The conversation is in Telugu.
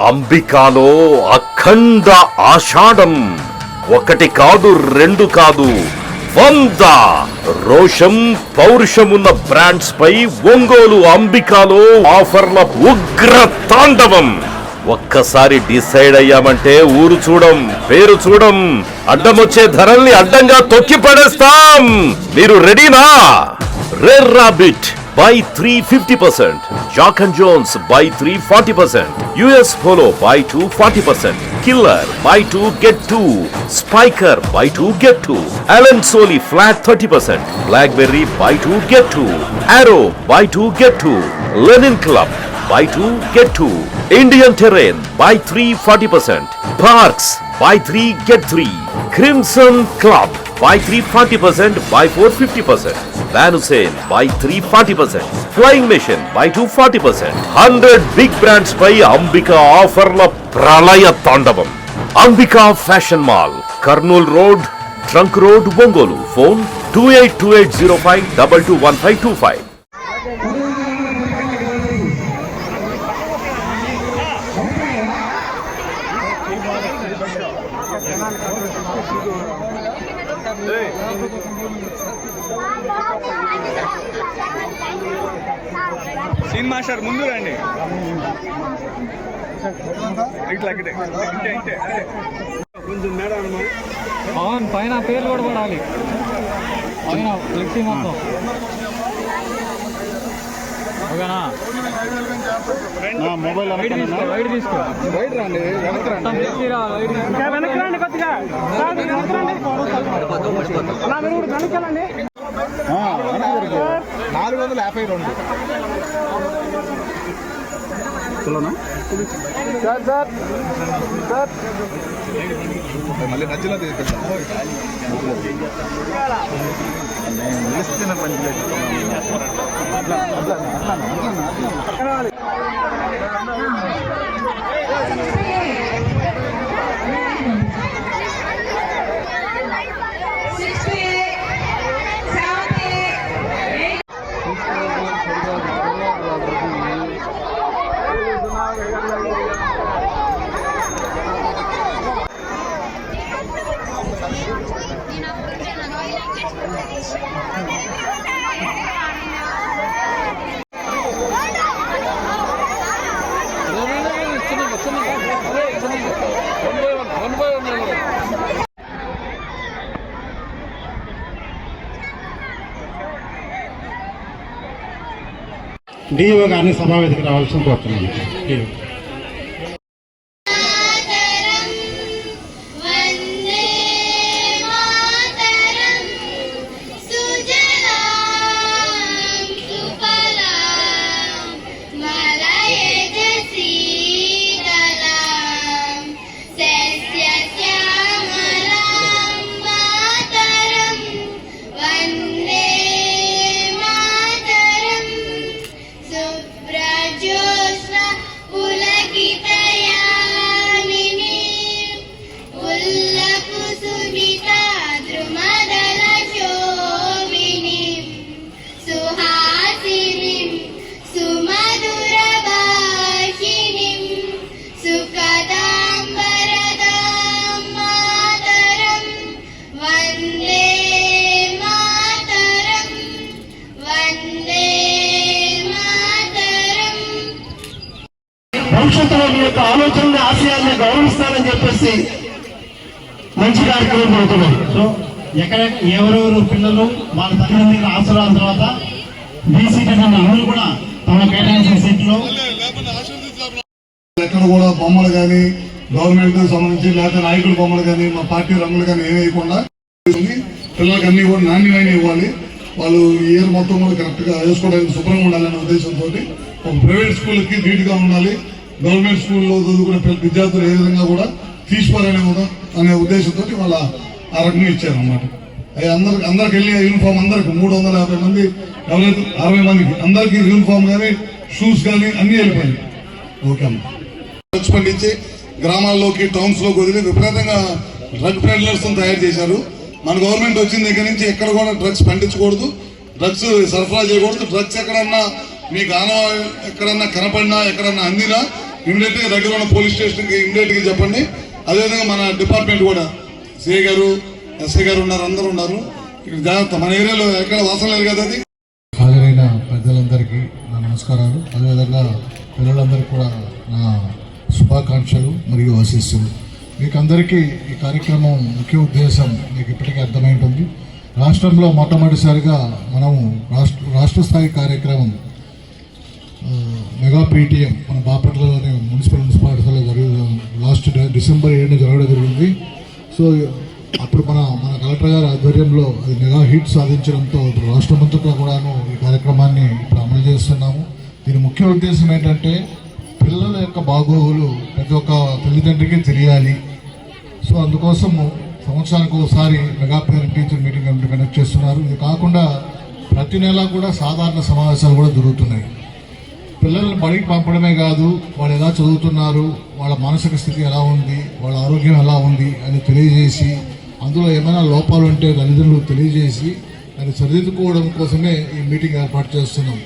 అంబికాలో అఖండ ఆషాఢం. ఒకటి కాదు రెండు కాదు. వంద రోషం పౌరుషమున్న బ్రాండ్స్ పై ఒంగోలు అంబికాలో ఆఫర్ల ఉగ్ర తాండవం. ఒక్కసారి డిసైడ్ అయ్యామంటే ఊరు చూడం పేరు చూడం. అడ్డమొచ్చే ధరల్ని అడ్డంగా తొక్కి పడేస్తాం. మీరు రెడీనా? Red Rabbit by three fifty percent. Jack and Jones by three forty percent. US Polo by two forty percent Killer by two get two Spyker by two get two Allen Solly flat thirty percent Black Berry by two get two Arrow by two get two Linen Club by two get two Indian Terrain by three forty percent Parx by three get three Crimson Club by three forty percent by four fifty percent Van Hussein by 340%, Flying Machine by 240%, 100 big brands పై అంబిక ఆఫర్ల ప్రళయ తాండవం Ambika fashion mall Kurnool road trunk road Ongole phone two eight two eight zero five double two one five two five scene మాస్టర్ ముందు రండి. ఇట్లా ఇటే ఇటే ఇటే కొంచెం మేడం అవును పైన పేర్లు కూడా పడాలి. పైన ఫ్లెక్సీ మొత్తం. ఓకేనా? మొబైల్ వైట్ తీసుకో వైట్ తీసుకో. బయట రండి వెనక్కి రండి. కొద్దిగా. నాలుగు వందల యాభై రెండు. Sir sir sir. మళ్ళీ మధ్యలో నిలిస్తున్న పని Sixty, డిఓ గారిని సమావేశకు రావాల్సిన కోరుతున్నాను. యొక్క ఆలోచనని ఆశయాల్ని గౌరవిస్తానని చెప్పేసి మంచి కార్యక్రమం జరుగుతున్నాయి. సో ఎక్కడ ఎవరెవరు పిల్లలు వాళ్ళ తల్లిదండ్రుల ఆశీర్వాదం తర్వాత బీసీ కన్నా అందరూ కూడా తమ కేటాయించిన సీట్లో ఎక్కడ కూడా బొమ్మలు కానీ గవర్నమెంట్ సంబంధించి లేకపోతే నాయకుల బొమ్మలు కానీ మా పార్టీ రంగులు కానీ ఏమి వేయకుండా పిల్లలకి అన్ని కూడా నాణ్యమైన ఇవ్వాలి. వాళ్ళు ఇయర్ మొత్తం కూడా కరెక్ట్గా వేసుకోవడానికి శుభ్రంగా ఉండాలనే ఉద్దేశంతో ఒక ప్రైవేట్ స్కూల్కి నీట్గా ఉండాలి. గవర్నమెంట్ స్కూల్లో చదువుకునే విద్యార్థులు ఏ విధంగా కూడా తీసుకోవాలనే కూడా అనే ఉద్దేశంతో వాళ్ళ ఆ రకంగా ఇచ్చారు అన్నమాట అవి అందరికి అందరికి వెళ్ళి యూనిఫామ్ అందరికి మూడు వందల యాభై మంది ఎవరైతే అరవై మందికి అందరికి యూనిఫామ్ కానీ షూస్ కానీ అన్నీ వెళ్ళిపోయాయి. ఓకే అమ్మ. డ్రగ్స్ పండించి గ్రామాల్లోకి టౌన్స్లోకి వదిలి విపరీతంగా డ్రగ్ పెడ్లర్స్ తయారు చేశారు. మన గవర్నమెంట్ వచ్చిన దగ్గర నుంచి ఎక్కడ కూడా డ్రగ్స్ పండించకూడదు. డ్రగ్స్ సరఫరా చేయకూడదు. డ్రగ్స్ ఎక్కడన్నా మీకు ఆనవా ఎక్కడన్నా కనపడినా ఎక్కడన్నా అందినా ఇమీడియట్గా దగ్గర ఉన్న పోలీస్ స్టేషన్కి కి చెప్పండి. అదేవిధంగా మన డిపార్ట్మెంట్ కూడా సిఐ గారు ఎస్ఐ గారు ఉన్నారు అందరూ ఉన్నారు. ఇక్కడ జాగ్రత్త. మన ఏరియాలో ఎక్కడ వాసన లేదు కదా అది? హాజరైన పెద్దలందరికీ నా నమస్కారాలు. అదేవిధంగా పిల్లలందరికీ కూడా నా శుభాకాంక్షలు మరియు ఆశీస్సులు. మీకు అందరికీ ఈ కార్యక్రమం ముఖ్య ఉద్దేశం మీకు ఇప్పటికీ అర్థమై ఉంటుంది రాష్ట్రంలో మొట్టమొదటిసారిగా మనము రాష్ట్ర రాష్ట్ర స్థాయి కార్యక్రమం మెగా పీటీఎం మన బాపట్లలోనే మున్సిపల్ మున్సిపాలిటీలో జరిగి లాస్ట్ డిసెంబర్ ఏడున జరగడం జరిగింది. సో అప్పుడు మన మన కలెక్టర్ గారి ఆధ్వర్యంలో అది మెగా హిట్ సాధించడంతో ఇప్పుడు రాష్ట్రమంతటా కూడాను ఈ కార్యక్రమాన్ని ఇప్పుడు అమలు చేస్తున్నాము. దీని ముఖ్య ఉద్దేశం ఏంటంటే పిల్లల యొక్క బాగోగులు ప్రతి ఒక్క తల్లిదండ్రికి తెలియాలి. సో అందుకోసము సంవత్సరానికి ఒకసారి mega parent teacher meeting conduct చేస్తున్నారు. ఇది కాకుండా ప్రతి నెల కూడా సాధారణ సమావేశాలు కూడా జరుగుతున్నాయి. పిల్లల్ని బడికి పంపడమే కాదు వాళ్ళు ఎలా చదువుతున్నారు వాళ్ళ మానసిక స్థితి ఎలా ఉంది వాళ్ళ ఆరోగ్యం ఎలా ఉంది అని తెలియజేసి అందులో ఏమైనా లోపాలు ఉంటే తల్లిదండ్రులు తెలియజేసి దాన్ని సరిదిద్దుకోవడం కోసమే ఈ మీటింగ్ ఏర్పాటు చేస్తున్నాం.